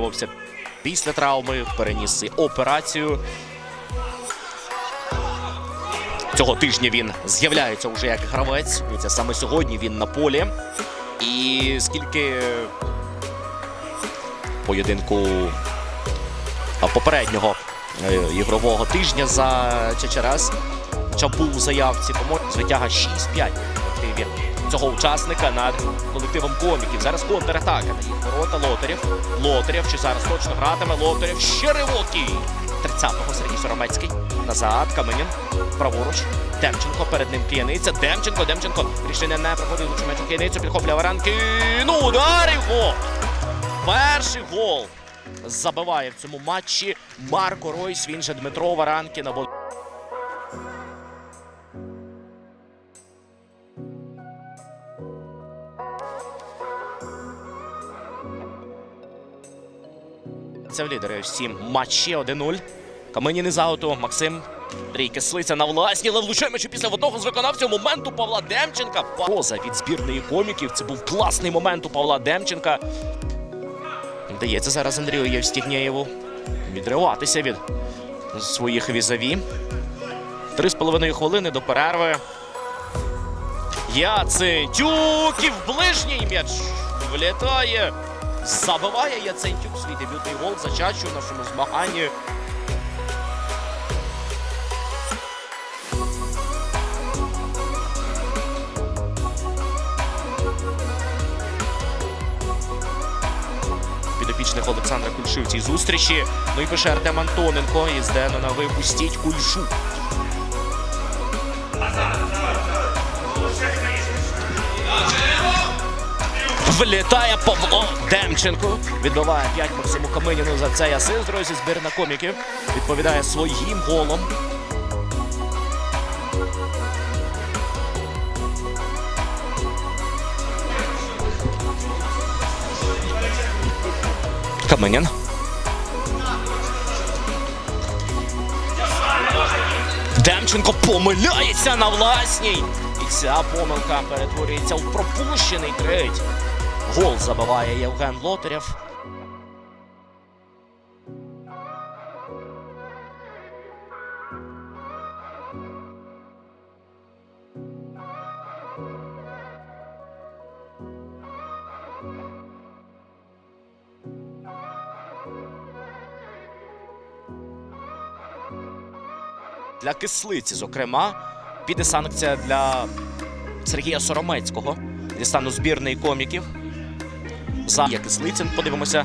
Вовся Після травми переніс операцію. Цього тижня він з'являється вже як гравець. Це саме сьогодні він на полі. І скільки поєдинку попереднього е, ігрового тижня за Чечерес. Хоча був у заявці по звитяга 6-5 в активі цього учасника над колективом коміків. Зараз контратака на їх ворота Лотарів. Лотарів чи зараз точно гратиме Лотарів. Ще ривоки. 30-го Сергій Соромецький. Назад Каменін. Праворуч. Демченко. Перед ним Кияниця. Демченко. Демченко. Рішення не проходить лучше м'яч у Кияницю. Підхоплює Варанки. Ну, ударив гол. Перший гол забиває в цьому матчі Марко Ройс. Він же Дмитро Варанкін. Це в лідери всім матчі 1-0. Каменін із ауту. Максим Андрій Кислиця на власні, але влучає м'ячу після одного з виконавців моменту Павла Демченка. Поза від збірної коміків. Це був класний момент у Павла Демченка. Вдається зараз Андрію Євстігнєєву відриватися від своїх візаві. Три з половиною хвилини до перерви. Яцентюк і в ближній м'яч влітає. Забиває Яцентюк свій дебютний гол за чачу в нашому змаганні. Підопічних Олександра Кульши в цій зустрічі. Ну і пише Артем Антоненко із Денона випустіть Кульшу. Влітає Павло Демченко. Відбиває 5 Максиму Каменіну за цей асист. Друзі, збірна коміків відповідає своїм голом. Каменін. Демченко помиляється на власній. І ця помилка перетворюється в пропущений третій. Гол забиває Євген Лотарєв. Для кислиці, зокрема, піде санкція для Сергія Соромецького зі стану збірної коміків. За Кислицин. Подивимося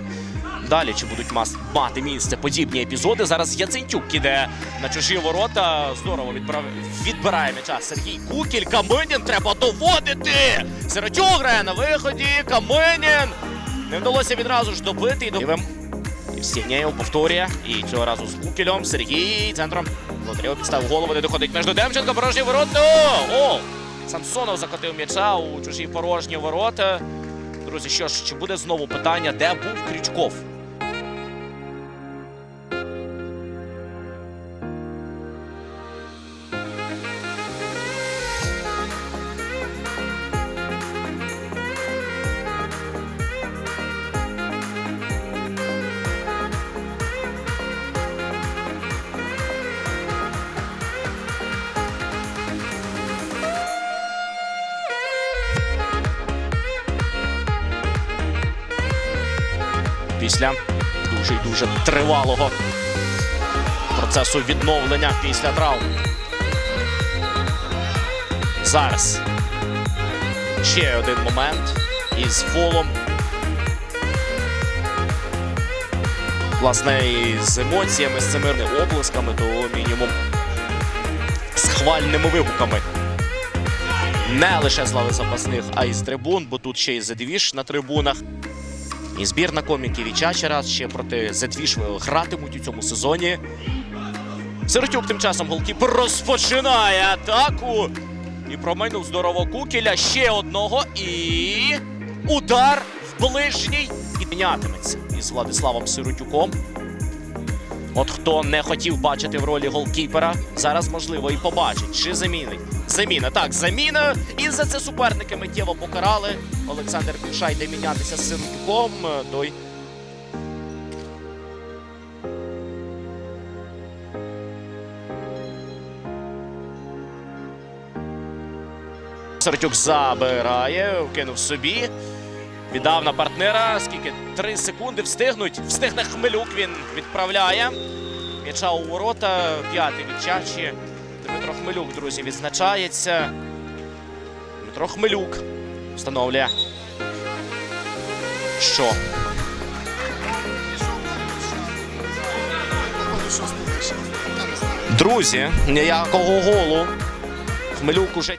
далі, чи будуть мас- мати місце подібні епізоди. Зараз Яцентюк іде на чужі ворота. Здорово відправ... відбирає м'яча Сергій Кукіль. Каменін треба доводити. Сиротюк грає на виході. Каменін. Не вдалося відразу ж добити. І добив. Повторює. І цього разу з Кукілем. Сергій центром. Лотрєв підставив голову, не доходить між Демченко. Порожні ворота. О! Самсонов закотив м'яча у чужі порожні ворота. Друзі, що ж, чи буде знову питання, де був Крючков? Після дуже й дуже тривалого процесу відновлення після травм. Зараз ще один момент із фолом. Власне, і з емоціями, з цими оплесками, то мінімум з хвальними вигуками. Не лише з лави запасних, а й з трибун, бо тут ще й задвіж на трибунах. І збірна коміків і раз ще проти Зедвіш гратимуть у цьому сезоні. Сиротюк тим часом голкіпер розпочинає атаку. І проминув здорово Кукіля. Ще одного. І удар в ближній. Підмінятиметься із Владиславом Сиротюком. От хто не хотів бачити в ролі голкіпера, зараз можливо і побачить, чи замінить. Заміна так, заміна. І за це суперники миттєво покарали. Олександр Куша йде мінятися з Сиротюком. Той Сиротюк забирає, Кинув собі. Віддав на партнера. Скільки? Три секунди встигнуть. Встигне Хмелюк. Він відправляє. М'яча у ворота. П'ятий від Чачі. Дмитро Хмелюк, друзі, відзначається. Дмитро Хмелюк встановлює. Що? Друзі, ніякого голу. Хмелюк уже